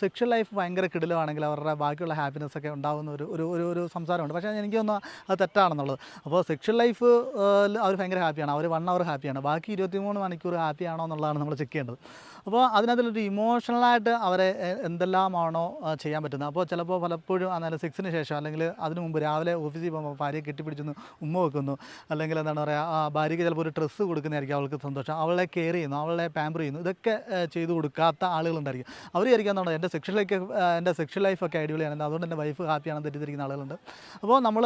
Sexual life ഭയങ്കര കിടിലമാണെങ്കിൽ അവരുടെ ബാക്കിയുള്ള ഹാപ്പിനെസ് ഒക്കെ ഉണ്ടാകുന്ന ഒരു ഒരു ഒരു ഒരു സംസാരമുണ്ട്. പക്ഷേ എനിക്ക് തോന്നുന്നു അത് തെറ്റാണെന്നുള്ളത്. അപ്പോൾ സെക്ഷൽ ലൈഫ് അവർ ഭയങ്കര ഹാപ്പിയാണ് അവർ വൺ അവർ ഹാപ്പിയാണ് ബാക്കി ഇരുപത്തിമൂന്ന് മണിക്കൂർ ഹാപ്പിയാണോ എന്നുള്ളതാണ് നമ്മൾ ചെക്ക് ചെയ്യേണ്ടത്. അപ്പോൾ അതിനകത്തുള്ളൊരു ഇമോഷണലായിട്ട് അവരെ എന്തെല്ലാമാണോ ചെയ്യാൻ പറ്റുന്നത്. അപ്പോൾ ചിലപ്പോൾ പലപ്പോഴും അന്നേരം സിക്സിന് ശേഷം അല്ലെങ്കിൽ അതിന് മുമ്പ് രാവിലെ ഓഫീസിൽ പോകുമ്പോൾ ഭാര്യയെ കെട്ടിപ്പിടിച്ചൊന്ന് ഉമ്മ വെക്കുന്നു. അല്ലെങ്കിൽ എന്താണ് പറയുക ആ ഭാര്യയ്ക്ക് ചിലപ്പോൾ ഒരു ഡ്രസ്സ് കൊടുക്കുന്നതായിരിക്കും അവൾക്ക് സന്തോഷം. അവളെ കെയർ ചെയ്യുന്നു. അവളെ പാമ്പർ ചെയ്യുന്നു. ഇതൊക്കെ ചെയ്തു കൊടുക്കാത്ത ആളുകളുണ്ടായിരിക്കും. അവർ വിചാരിക്കാന്നുണ്ട് എന്റെ സെക്ഷൽ ലൈഫ് എന്റെ സെക്ഷൽ ലൈഫൊക്കെ അടിപൊളിയാണ് അതുകൊണ്ട് എന്റെ വൈഫ് ഹാപ്പിയാണെന്ന് തെറ്റിദ്ധരിക്കുന്ന ആളുകളുണ്ട്. അപ്പോൾ നമ്മൾ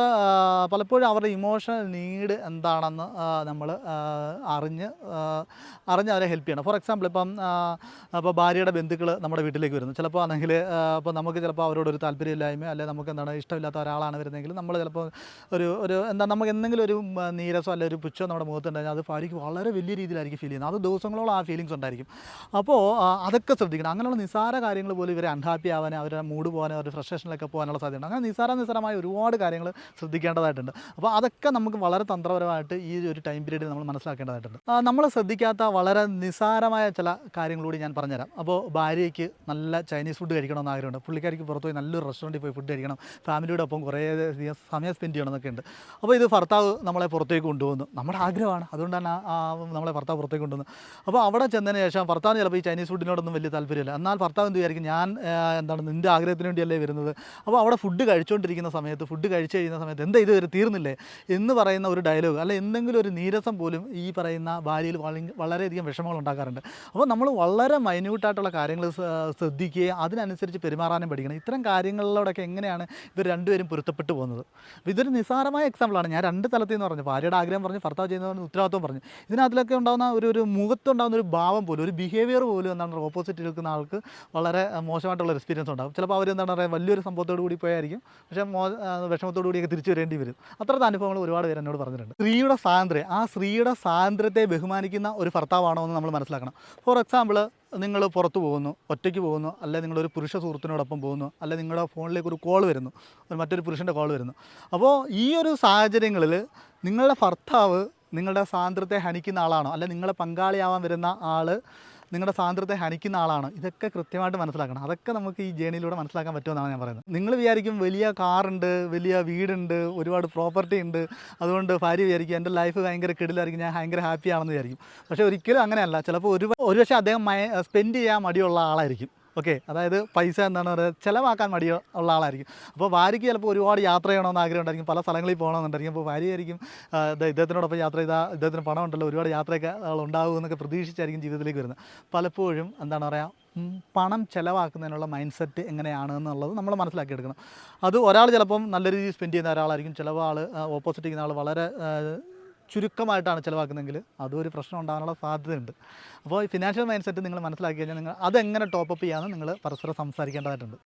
പലപ്പോഴും അവരുടെ ഇമോഷണൽ നീഡ് എന്താണെന്ന് നമ്മൾ അറിഞ്ഞ് അറിഞ്ഞ് അവരെ ഹെൽപ്പ് ചെയ്യണം. ഫോർ എക്സാമ്പിൾ ഇപ്പം ഇപ്പോൾ ഭാര്യയുടെ ബന്ധുക്കൾ നമ്മുടെ വീട്ടിലേക്ക് വരുന്നു. ചിലപ്പോൾ ആണെങ്കിൽ ഇപ്പോൾ നമുക്ക് ചിലപ്പോൾ അവരോടൊരു താല്പര്യമില്ലായ്മ അല്ലെങ്കിൽ നമുക്ക് എന്താണ് ഇഷ്ടമില്ലാത്ത ഒരാളാണ് വരുന്നതെങ്കിൽ നമ്മൾ ചിലപ്പോൾ ഒരു ഒരു എന്താ നമുക്ക് എന്തെങ്കിലും ഒരു നീരസോ അല്ലെങ്കിൽ ഒരു പുച്ഛോ നമ്മുടെ മുഖത്തുണ്ടെങ്കിൽ അത് ഭാര്യയ്ക്ക് വളരെ വലിയ രീതിയിലായിരിക്കും ഫീൽ ചെയ്യുന്നത്. അത് ദിവസങ്ങളോളം ആ ഫീലിങ്സ് ഉണ്ടായിരിക്കും. അപ്പോൾ അതൊക്കെ ശ്രദ്ധിക്കണം. അങ്ങനെയുള്ള നിസ്സാര കാര്യങ്ങൾ പോലും ഇവരെ അൺഹാപ്പി ആവാൻ അവരുടെ മൂഡ് പോകാനും അവരുടെ ഫ്രസ്ട്രേഷനിലൊക്കെ പോകാനുള്ള സാധ്യതയുണ്ട്. അങ്ങനെ നിസ്സാര നിസ്സാരമായ ഒരുപാട് കാര്യങ്ങൾ ശ്രദ്ധിക്കേണ്ടതായിട്ടുണ്ട്. അപ്പോൾ അതൊക്കെ നമുക്ക് വളരെ തന്ത്രപരമായിട്ട് ഈ ഒരു ടൈം പീരീഡിൽ നമ്മൾ മനസ്സിലാക്കേണ്ടതായിട്ടുണ്ട്. നമ്മൾ ശ്രദ്ധിക്കാത്ത വളരെ നിസാരമായ ചില കാര്യങ്ങളൂടി ഞാൻ പറഞ്ഞുതരാം. അപ്പോൾ ഭാര്യയ്ക്ക് നല്ല ചൈനീസ് ഫുഡ് കഴിക്കണമെന്ന് ആഗ്രഹമുണ്ട്. പുള്ളിക്കാരിക്ക് പുറത്ത് പോയി നല്ലൊരു റെസ്റ്റോറന്റിൽ പോയി ഫുഡ് കഴിക്കണം. ഫാമിലിയുടെ ഒപ്പം കുറേ സമയം സ്പെൻഡ് ചെയ്യണം എന്നൊക്കെ ഉണ്ട്. അപ്പോൾ ഇത് ഭർത്താവ് നമ്മളെ പുറത്തേക്ക് കൊണ്ടുപോകുന്നു നമ്മുടെ ആഗ്രഹമാണ്. അതുകൊണ്ട് തന്നെ നമ്മളെ ഭർത്താവ് പുറത്തേക്ക് കൊണ്ടുവന്നു അപ്പോൾ അവിടെ ചെന്നതിന് ശേഷം ഭർത്താവിന് ചിലപ്പോൾ ഈ ചൈനീസ് ഫുഡിനോടൊന്നും വലിയ താല്പര്യമില്ല. എന്നാൽ ഭർത്താവ് എന്ത് വിചാരിക്കും? ഞാൻ ആ, എന്താണ് നിന്റെ ആഗ്രഹത്തിന് വേണ്ടിയല്ലേ വരുന്നത്? അപ്പോൾ അവിടെ ഫുഡ് കഴിച്ചുകൊണ്ടിരിക്കുന്ന സമയത്ത് ഫുഡ് കഴിച്ചു കഴിയുന്ന സമയത്ത് എന്താ ഇത് തീർന്നില്ലേ? എന്ന് പറയുന്ന ഒരു ഡയലോഗ് അല്ല എന്തെങ്കിലും ഒരു നീരസം പോലും ഈ പറയുന്ന ഭാര്യയിൽ വള- വളരെയധികം വിഷമങ്ങൾ ഉണ്ടാക്കാറുണ്ട്. അപ്പോൾ നമ്മൾ വളരെ മൈന്യൂട്ടായിട്ടുള്ള കാര്യങ്ങൾ ശ്രദ്ധിക്കുകയും അതിനനുസരിച്ച് പെരുമാറാനും പഠിക്കണം. ഇത്തരം കാര്യങ്ങളിലൂടെയൊക്കെ എങ്ങനെയാണ് ഇവർ രണ്ടുപേരും പൊരുത്തപ്പെട്ടു പോകുന്നത്? ഇതൊരു നിസ്സാരമായ എക്സാമ്പിളാണ് ഞാൻ രണ്ട് തലത്തിൽ നിന്ന് പറഞ്ഞു. ഭാര്യയുടെ ആഗ്രഹം പറഞ്ഞു ഭർത്താവ് ചെയ്യുന്നതിന് ഉത്തരവാദിത്വം പറഞ്ഞു. ഇതിനകത്തിലൊക്കെ ഉണ്ടാകുന്ന ഒരു ഒരു മുഖത്തുണ്ടാകുന്ന ഒരു ഭാവം പോലും ഒരു ബിഹേവിയർ പോലും എന്താണ് ഓപ്പോസിറ്റ് നിൽക്കുന്ന ആൾക്ക് വളരെ മോശമായിട്ടുള്ള എക്സ്പീരിയൻസ് ഉണ്ടാകും ചിലപ്പോൾ അവർ എന്താണ് പറയുക വലിയൊരു സംഭവത്തോട് കൂടി പോയായിരിക്കും. പക്ഷേ മോ വിഷമത്തോടു കൂടിയൊക്കെ തിരിച്ചു വരേണ്ടി വരും. അത്രത്തെ അനുഭവങ്ങൾ ഒരുപാട് പേര് എന്നോട് പറഞ്ഞിട്ടുണ്ട്. സ്ത്രീയുടെ സ്വാതന്ത്ര്യം ആ സ്ത്രീയുടെ സ്വാതന്ത്ര്യത്തെ ബഹുമാനിക്കുന്ന ഒരു ഭർത്താവാണോ എന്ന് നമ്മൾ മനസ്സിലാക്കണം. ഫോർ എക്സാമ്പിൾ നിങ്ങൾ പുറത്ത് പോകുന്നു ഒറ്റയ്ക്ക് പോകുന്നു അല്ലെ നിങ്ങളൊരു പുരുഷ സുഹൃത്തിനോടൊപ്പം പോകുന്നു അല്ലെ നിങ്ങളുടെ ഫോണിലേക്ക് ഒരു കോൾ വരുന്നു ഒരു മറ്റൊരു പുരുഷന്റെ കോൾ വരുന്നു. അപ്പോൾ ഈ ഒരു സാഹചര്യങ്ങളിൽ നിങ്ങളുടെ ഭർത്താവ് നിങ്ങളുടെ സ്വാതന്ത്ര്യത്തെ ഹനിക്കുന്ന ആളാണോ? അല്ലെ നിങ്ങളെ പങ്കാളിയാവാൻ വരുന്ന ആൾ നിങ്ങളുടെ സ്വാതന്ത്ര്യത്തെ ഹനിക്കുന്ന ആളാണ്. ഇതൊക്കെ കൃത്യമായിട്ട് മനസ്സിലാക്കണം. അതൊക്കെ നമുക്ക് ഈ ജേണിയിലൂടെ മനസ്സിലാക്കാൻ പറ്റുമെന്നാണ് ഞാൻ പറയുന്നത്. നിങ്ങൾ വിചാരിക്കും വലിയ കാറുണ്ട് വലിയ വീടുണ്ട് ഒരുപാട് പ്രോപ്പർട്ടി ഉണ്ട്. അതുകൊണ്ട് ഭാര്യ വിചാരിക്കും എന്റെ ലൈഫ് ഭയങ്കര കിടിലായിരിക്കും ഞാൻ ഭയങ്കര ഹാപ്പി ആണെന്ന് വിചാരിക്കും. പക്ഷേ ഒരിക്കലും അങ്ങനെയല്ല. ചിലപ്പോൾ ഒരു ഒരു പക്ഷേ അദ്ദേഹം സ്പെൻഡ് ചെയ്യാൻ മടിയുള്ള ആളായിരിക്കും. ഓക്കെ അതായത് പൈസ എന്താണ് പറയുക ചിലവാക്കാൻ മടിയോ ഉള്ള ആളായിരിക്കും. അപ്പോൾ ഭാര്യയ്ക്ക് ചിലപ്പോൾ ഒരുപാട് യാത്ര ചെയ്യണമെന്ന് ആഗ്രഹം ഉണ്ടായിരിക്കും പല സ്ഥലങ്ങളിൽ പോകണമെന്നുണ്ടായിരിക്കും. അപ്പോൾ ഭാര്യയായിരിക്കും ഇദ്ദേഹത്തിനോടൊപ്പം യാത്ര ചെയ്താൽ ഇദ്ദേഹത്തിന് പണം ഉണ്ടല്ലോ ഒരുപാട് യാത്രയൊക്കെ ഉണ്ടാകും എന്നൊക്കെ പ്രതീക്ഷിച്ചായിരിക്കും ജീവിതത്തിലേക്ക് വരുന്നത്. പലപ്പോഴും എന്താണ് പറയുക പണം ചിലവാക്കുന്നതിനുള്ള മൈൻഡ് സെറ്റ് എങ്ങനെയാണ് എന്നുള്ളത് നമ്മൾ മനസ്സിലാക്കി എടുക്കണം അത് ഒരാൾ ചിലപ്പം നല്ല രീതിയിൽ സ്പെൻഡ് ചെയ്യുന്ന ഒരാളായിരിക്കും. ചിലവ് ആൾ ഓപ്പോസിറ്റ് ചെയ്യുന്ന ആൾ വളരെ ചുരുക്കമായിട്ടാണ് ചിലവാക്കുന്നതെങ്കിൽ അതും ഒരു പ്രശ്നം ഉണ്ടാകാനുള്ള സാധ്യതയുണ്ട്. അപ്പോൾ ഈ ഫിനാൻഷ്യൽ മൈൻഡ് സെറ്റ് നിങ്ങൾ മനസ്സിലാക്കി കഴിഞ്ഞാൽ നിങ്ങൾ അതെങ്ങനെ ടോപ്പപ്പ് ചെയ്യാമെന്ന് നിങ്ങൾ പരസ്പരം സംസാരിക്കേണ്ടതായിട്ടുണ്ട്.